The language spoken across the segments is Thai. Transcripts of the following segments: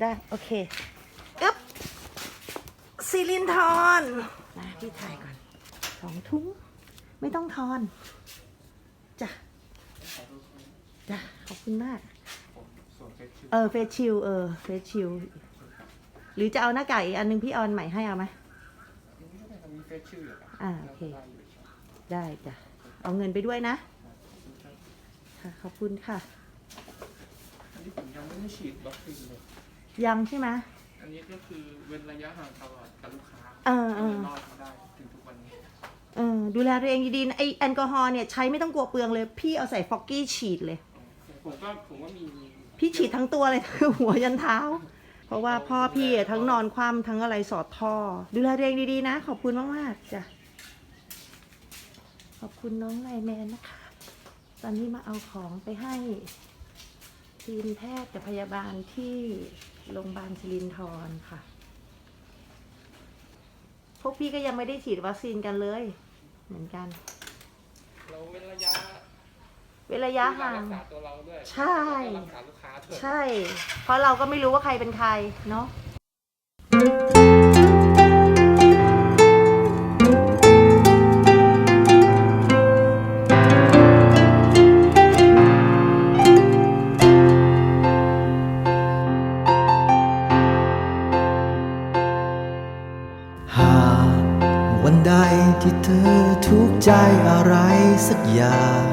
ได้ โอเคอึ๊บซิลินทอนนะพี่ถ่ายก่อนสองทุ่งไม่ต้องทอนจ้ะจ้ะขอบคุณมาก เออเฟซชิลเออเฟซชิลหรือจะเอาหน้ากากอีกอันนึงพี่ออนใหม่ให้เอาไหมนี่ก็ได้ครับมีเฟซชิลอยู่ครับอ่าโอเคได้อยู่ครับได้จ้ะ เอาเงินไปด้วยนะ ค่ะ ขอบคุณค่ะ อันนี้ผมยังไม่ได้ฉีดวัคซีนเลย ยังใช่ไหมอันนี้ก็คือเว้นระยะห่างตลอดกับลูกค้าเออเออรอดมาได้ถึงทุกวันนี้เออดูแลตัวเองดีๆนะไอแอลกอฮอล์เนี่ยใช้ไม่ต้องกลัวเปลืองเลย พี่เอาใส่ฟอกกี้ฉีดเลย ผมก็ผมก็มี พี่ฉีดทั้งตัวเลยหัวยันเท้า เพราะว่าพ่อพี่อะทั้งนอนคว่ำทั้งอะไรสอดท่อ ดูแลตัวเองดีๆนะ ขอบคุณมากๆจ้ะขอบคุณน้องไลแมนนะคะ ตอนนี้มาเอาของไปให้ทีมแพทย์กับพยาบาลที่ โรงพยาบาลสิรินทรค่ะ พวกพี่ก็ยังไม่ได้ฉีดวัคซีนกันเลย เหมือนกัน เราเว้นระยะเว้นระยะที่เรห่าง รักษาตัวเราด้วยใช่ แล้วก็รักษาลูกค้าด้วย ใช่ เพราะเราก็ไม่รู้ว่าใครเป็นใครเนาะ วันใดที่เธอทุกข์ใจอะไรสักอย่าง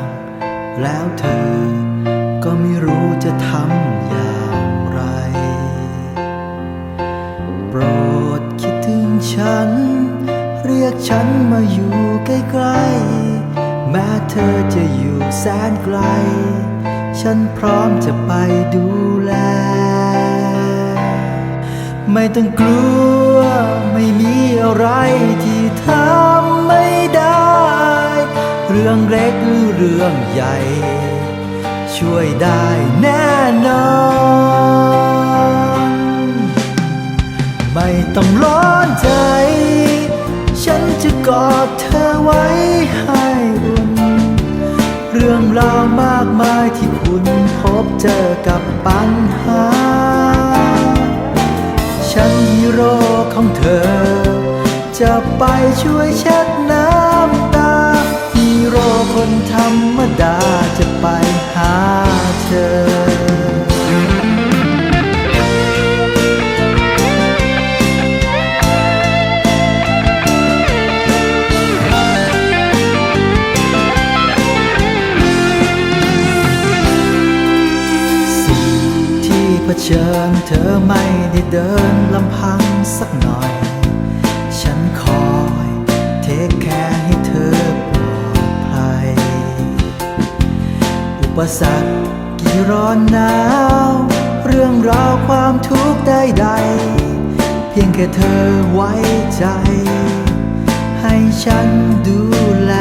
แล้วเธอก็ไม่รู้จะทำอย่างไร โปรดคิดถึงฉัน เรียกฉันมาอยู่ใกล้ๆ แม้เธอจะอยู่แสนไกล ฉันพร้อมจะไปดูแล ไม่ต้องกลัวไม่มี เรื่องใหญ่ ช่วยได้แน่นอน ไม่ต้องร้อนใจ ฉันจะกอดเธอไว้ให้อุ่น เรื่องราวมากมายที่คุณพบเจอกับปัญหา ฉันฮีโร่ของเธอ จะไปช่วยเช็ดน้ำ คนธรรมดาจะไปหาเธอสิ่งที่เผชิญเธอไม่ได้เดินลำพังสักหน่อย ปสรรคกี่ร้อนหนาว เรื่องราวความทุกข์ใดๆเพียงแค่เธอไว้ใจ ให้ฉันดูแล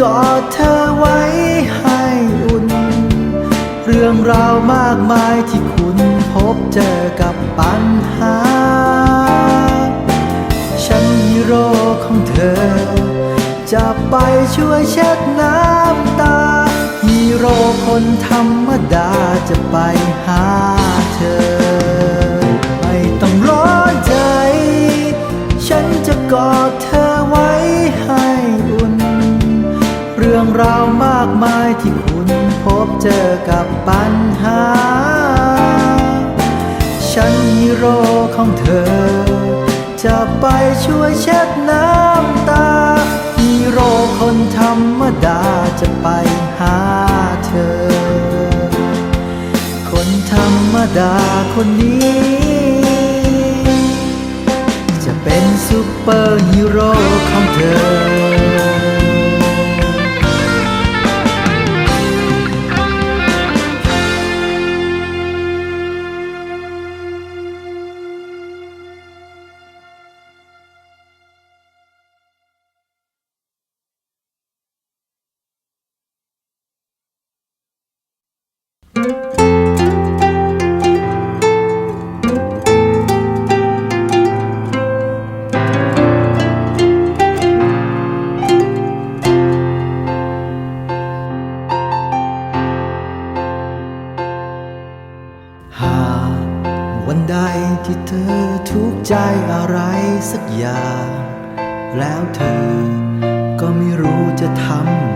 กอดเธอไว้ให้อุ่น เรื่องราวมากมายที่คุณพบเจอกับปัญหา ฉันฮีโร่ของเธอ จะไปช่วยเช็ดน้ำตา ฮีโร่คนธรรมดาจะไปหาเธอ กับปัญหา ฉันฮีโร่ของเธอ จะไปช่วยเช็ดน้ำตา ฮีโร่คนธรรมดาจะไปหาเธอ คนธรรมดาคนนี้ จะเป็นซูเปอร์ฮีโร่ของเธอันใดที่เธอทุกข์ใจอะไรสักอย่าง แล้วเธอก็ไม่รู้จะทำ